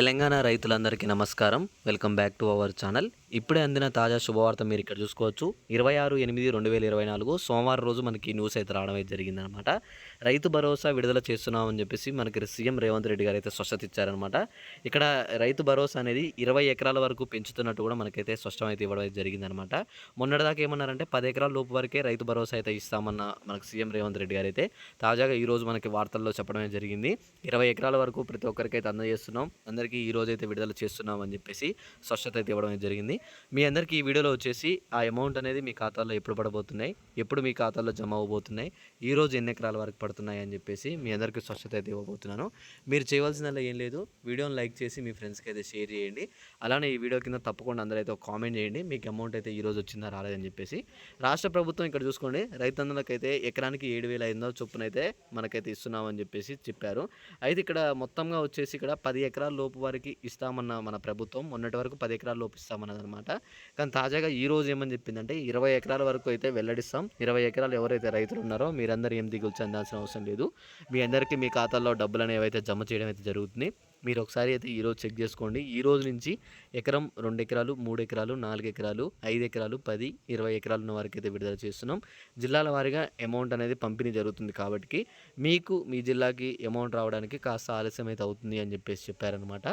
తెలంగాణ రైతులందరికీ నమస్కారం. Welcome back to our channel. ఇప్పుడే అందిన తాజా శుభవార్త మీరు ఇక్కడ చూసుకోవచ్చు. ఇరవై ఆరు ఎనిమిది రెండు వేల ఇరవై నాలుగు సోమవారం రోజు మనకి న్యూస్ అయితే రావడం అయితే జరిగిందనమాట. రైతు భరోసా విడుదల చేస్తున్నామని చెప్పేసి మనకి సీఎం రేవంత్ రెడ్డి గారు అయితే స్పష్టత ఇచ్చారనమాట. ఇక్కడ రైతు భరోసా అనేది ఇరవై ఎకరాల వరకు పెంచుతున్నట్టు కూడా మనకైతే స్పష్టం అయితే ఇవ్వడం అయితే జరిగిందనమాట. మొన్నటిదాకా ఏమన్నారంటే పది ఎకరాల లోపు వరకే రైతు భరోసా అయితే ఇస్తామన్న మనకు సీఎం రేవంత్ రెడ్డి గారు అయితే తాజాగా ఈ రోజు మనకి వార్తల్లో చెప్పడమే జరిగింది. ఇరవై ఎకరాల వరకు ప్రతి ఒక్కరికి అయితే అందజేస్తున్నాం. అందరికీ ఈ రోజు అయితే విడుదల చేస్తున్నాం అని చెప్పేసి స్పష్టత అయితే ఇవ్వడం జరిగింది. మీ అందరికీ ఈ వీడియోలో వచ్చేసి ఆ అమౌంట్ అనేది మీ ఖాతాలో ఎప్పుడు పడబోతున్నాయి ఎప్పుడు మీ ఖాతాలో జమ అవ్వబోతున్నాయి ఈ రోజు ఎన్ని ఎకరాల వరకు పడుతున్నాయి అని చెప్పేసి మీ అందరికీ స్పష్టత అయితే ఇవ్వబోతున్నాను. మీరు చేయవలసిందల్లా ఏం లేదు వీడియోని లైక్ చేసి మీ ఫ్రెండ్స్కి అయితే షేర్ చేయండి. అలానే ఈ వీడియో కింద తప్పకుండా అందరూ అయితే ఒక కామెంట్ చేయండి మీకు అమౌంట్ అయితే ఈ రోజు వచ్చిందా రాలేదని చెప్పేసి. రాష్ట్ర ప్రభుత్వం ఇక్కడ చూసుకోండి రైతన్నలకైతే ఎకరానికి ఏడు వేల ఐదు వందల చొప్పునైతే మనకైతే ఇస్తున్నామని చెప్పేసి చెప్పారు. అయితే ఇక్కడ మొత్తంగా వచ్చేసి ఇక్కడ పది ఎకరాల లోపు వారికి ఇస్తామన్న మన ప్రభుత్వం మొన్నటి వరకు పది ఎకరాల లోపు ఇస్తామన్నది అనమాట కానీ తాజాగా ఈ రోజు ఏమని చెప్పిందంటే ఇరవై ఎకరాల వరకు అయితే వెల్లడిస్తాం. ఇరవై ఎకరాలు ఎవరైతే రైతులు ఉన్నారో మీరందరూ ఏం దిగులు చెందాల్సిన అవసరం లేదు. మీ అందరికీ మీ ఖాతాల్లో డబ్బులు అనేవి అయితే జమ చేయడం అయితే జరుగుతుంది. మీరు ఒకసారి అయితే ఈరోజు చెక్ చేసుకోండి. ఈ రోజు నుంచి ఎకరం రెండు ఎకరాలు మూడు ఎకరాలు నాలుగు ఎకరాలు ఐదు ఎకరాలు పది ఇరవై ఎకరాలు ఉన్న వారికి అయితే విడుదల చేస్తున్నాం. జిల్లాల వారీగా అమౌంట్ అనేది పంపిణీ జరుగుతుంది కాబట్టి మీకు మీ జిల్లాకి అమౌంట్ రావడానికి కాస్త ఆలస్యం అయితే అవుతుంది అని చెప్పేసి చెప్పారనమాట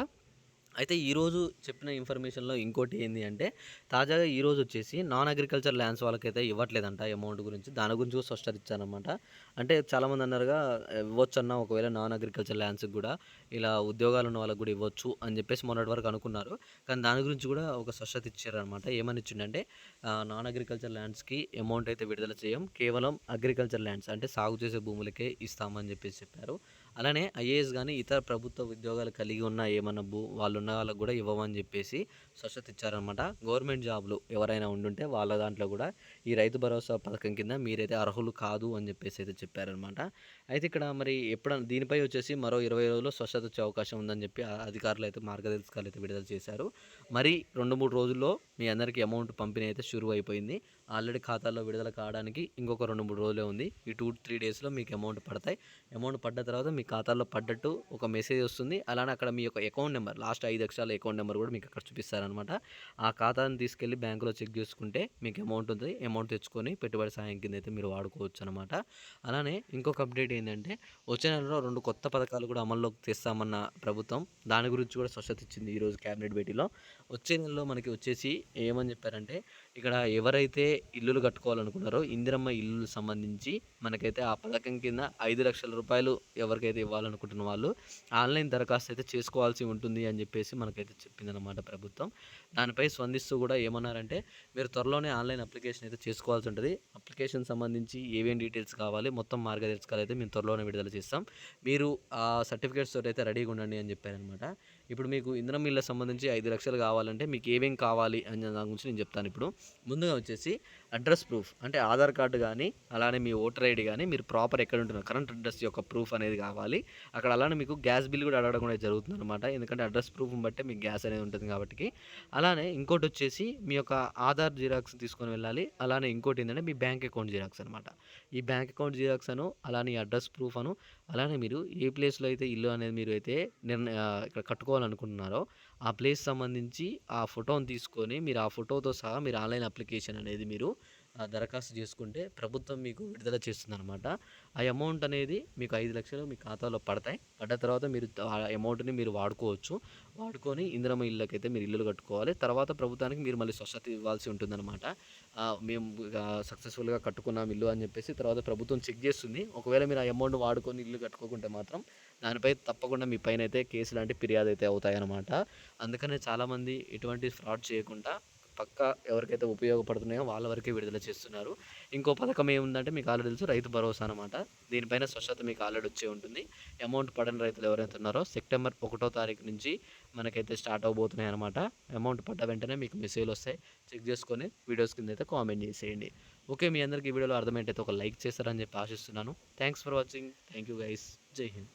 అయితే ఈరోజు చెప్పిన ఇన్ఫర్మేషన్లో ఇంకోటి ఏంటి అంటే తాజాగా ఈరోజు వచ్చేసి నాన్ అగ్రికల్చర్ ల్యాండ్స్ వాళ్ళకైతే ఇవ్వట్లేదంట అమౌంట్ గురించి. దాని గురించి కూడా స్పష్టత ఇచ్చారనమాట అంటే చాలామంది అన్నారుగా ఇవ్వచ్చు అన్న ఒకవేళ నాన్ అగ్రికల్చర్ ల్యాండ్స్కి కూడా ఇలా ఉద్యోగాలు ఉన్న వాళ్ళకి కూడా ఇవ్వచ్చు అని చెప్పేసి మొన్నటి వరకు అనుకున్నారు. కానీ దాని గురించి కూడా ఒక స్పష్టత ఇచ్చారనమాట ఏమని ఇచ్చిండంటే నాన్ అగ్రికల్చర్ ల్యాండ్స్కి అమౌంట్ అయితే విడుదల చేయం. కేవలం అగ్రికల్చర్ ల్యాండ్స్ అంటే సాగు చేసే భూములకే ఇస్తామని చెప్పేసి చెప్పారు. అలానే ఐఏఎస్ కానీ ఇతర ప్రభుత్వ ఉద్యోగాలు కలిగి ఉన్న ఏమన్నా భూ వాళ్ళు ఉన్న వాళ్ళకు కూడా ఇవ్వమని చెప్పేసి స్వచ్ఛత ఇచ్చారనమాట గవర్నమెంట్ జాబ్లు ఎవరైనా ఉండుంటే వాళ్ళ దాంట్లో కూడా ఈ రైతు భరోసా పథకం కింద మీరైతే అర్హులు కాదు అని చెప్పేసి అయితే చెప్పారనమాట అయితే ఇక్కడ మరి ఎప్పుడన్నా దీనిపై వచ్చేసి మరో ఇరవై రోజుల్లో స్వచ్ఛత వచ్చే అవకాశం ఉందని చెప్పి అధికారులు అయితే మార్గదర్శకాలు అయితే విడుదల చేశారు. మరి రెండు మూడు రోజుల్లో మీ అందరికీ అమౌంట్ పంపిణీ అయితే షురు అయిపోయింది ఆల్రెడీ ఖాతాలో విడుదల కావడానికి ఇంకొక రెండు మూడు రోజులే ఉంది. ఈ టూ త్రీ డేస్లో మీకు అమౌంట్ పడతాయి. అమౌంట్ పడ్డ తర్వాత మీ ఖాతాలో పడ్డట్టు ఒక మెసేజ్ వస్తుంది. అలానే అక్కడ మీ యొక్క అకౌంట్ నెంబర్ లాస్ట్ ఐదు అక్షరాల అకౌంట్ నెంబర్ కూడా మీకు అక్కడ చూపిస్తారనమాట ఆ ఖాతాను తీసుకెళ్ళి బ్యాంకులో చెక్ చేసుకుంటే మీకు అమౌంట్ ఉంది అమౌంట్ తెచ్చుకొని పెట్టుబడి సాయం కింద అయితే మీరు వాడుకోవచ్చు అనమాట అలానే ఇంకొక అప్డేట్ ఏంటంటే వచ్చే నెలలో రెండు కొత్త పథకాలు కూడా అమల్లోకి తెస్తామన్న ప్రభుత్వం దాని గురించి కూడా స్వచ్ఛత ఇచ్చింది ఈరోజు క్యాబినెట్ భేటీలో. వచ్చే నెలలో మనకి వచ్చేసి ఏమని చెప్పారంటే ఇక్కడ ఎవరైతే ఇల్లులు కట్టుకోవాలనుకున్నారో ఇందిరమ్మ ఇల్లు సంబంధించి మనకైతే ఆ పథకం కింద ఐదు లక్షల రూపాయలు ఎవరికైతే ఇవ్వాలనుకుంటున్న వాళ్ళు ఆన్లైన్ దరఖాస్తు అయితే చేసుకోవాల్సి ఉంటుంది అని చెప్పేసి మనకైతే చెప్పిందనమాట ప్రభుత్వం. దానిపై స్పందిస్తూ కూడా ఏమన్నారంటే మీరు త్వరలోనే ఆన్లైన్ అప్లికేషన్ అయితే చేసుకోవాల్సి ఉంటుంది. అప్లికేషన్ సంబంధించి ఏమేమి డీటెయిల్స్ కావాలి మొత్తం మార్గదర్శకాలు అయితే మేము త్వరలోనే విడుదల చేస్తాం. మీరు ఆ సర్టిఫికేట్స్ తోటి అయితే రెడీగా ఉండండి అని చెప్పారనమాట ఇప్పుడు మీకు ఇంధనం ఇళ్ళకి సంబంధించి ఐదు లక్షలు కావాలంటే మీకు ఏమేమి కావాలి అని దాని గురించి నేను చెప్తాను ఇప్పుడు. ముందుగా వచ్చేసి అడ్రస్ ప్రూఫ్. అంటే ఆధార్ కార్డు కానీ అలానే మీ ఓటర్ ఐడి కానీ మీరు ప్రాపర్ ఎక్కడ ఉంటున్నారు కరెంట్ అడ్రస్ యొక్క ప్రూఫ్ అనేది కావాలి. అక్కడ అలానే మీకు గ్యాస్ బిల్ కూడా అడగడం కూడా జరుగుతుంది అనమాట ఎందుకంటే అడ్రస్ ప్రూఫ్ బట్టే మీకు గ్యాస్ అనేది ఉంటుంది కాబట్టి అలానే ఇంకోటి వచ్చేసి మీ యొక్క ఆధార్ జిరాక్స్ తీసుకొని వెళ్ళాలి. అలానే ఇంకోటి ఏంటంటే మీ బ్యాంక్ అకౌంట్ జిరాక్స్ అనమాట ఈ బ్యాంక్ అకౌంట్ జిరాక్స్ అను అలానే అడ్రస్ ప్రూఫ్ అను అలానే మీరు ఏ ప్లేస్లో అయితే ఇల్లు అనేది మీరు అయితే నిర్ణయ ఇక్కడ కట్టుకోవాలనుకుంటున్నారో ఆ ప్లేస్ సంబంధించి ఆ ఫోటోని తీసుకొని మీరు ఆ ఫోటోతో సహా మీరు ఆన్లైన్ అప్లికేషన్ అనేది మీరు దరఖాస్తు చేసుకుంటే ప్రభుత్వం మీకు విడుదల చేస్తుందన్నమాట. ఆ అమౌంట్ అనేది మీకు ఐదు లక్షలు మీ ఖాతాలో పడతాయి. పడ్డ తర్వాత మీరు ఆ అమౌంట్ని మీరు వాడుకోవచ్చు. వాడుకొని ఇందిరమ్మ ఇళ్ళకైతే మీరు ఇల్లులు కట్టుకోవాలి. తర్వాత ప్రభుత్వానికి మీరు మళ్ళీ స్వచ్ఛత ఇవ్వాల్సి ఉంటుందన్నమాట. మేము సక్సెస్ఫుల్గా కట్టుకున్నాం ఇల్లు అని చెప్పేసి తర్వాత ప్రభుత్వం చెక్ చేస్తుంది. ఒకవేళ మీరు ఆ అమౌంట్ వాడుకొని ఇల్లు కట్టుకోకుంటే మాత్రం దానిపై తప్పకుండా మీ పైన అయితే కేసు లాంటి ఫిర్యాదు అయితే అవుతాయన్నమాట. అందుకనే చాలామంది ఎటువంటి ఫ్రాడ్ చేయకుండా పక్కా ఎవరికైతే ఉపయోగపడుతున్నాయో వాళ్ళ వరకే విడుదల చేస్తున్నారు. ఇంకో పథకం ఏముందంటే మీకు ఆల్రెడీ తెలుసు రైతు భరోసా అనమాట దీనిపైన స్వచ్ఛత మీకు ఆల్రెడీ వచ్చే ఉంటుంది. అమౌంట్ పడని రైతులు ఎవరైతే ఉన్నారో సెప్టెంబర్ ఒకటో తారీఖు నుంచి మనకైతే స్టార్ట్ అవబోతున్నాయి అనమాట అమౌంట్ పడ్డ వెంటనే మీకు మెసేజ్లు వస్తాయి. చెక్ చేసుకొని వీడియోస్ కింద అయితే కామెంట్ చేసేయండి. ఓకే మీ అందరికీ ఈ వీడియోలో అర్థమైతే ఒక లైక్ చేస్తారని చెప్పి ఆశిస్తున్నాను. Thanks for watching. Thank you guys. జై హింద్.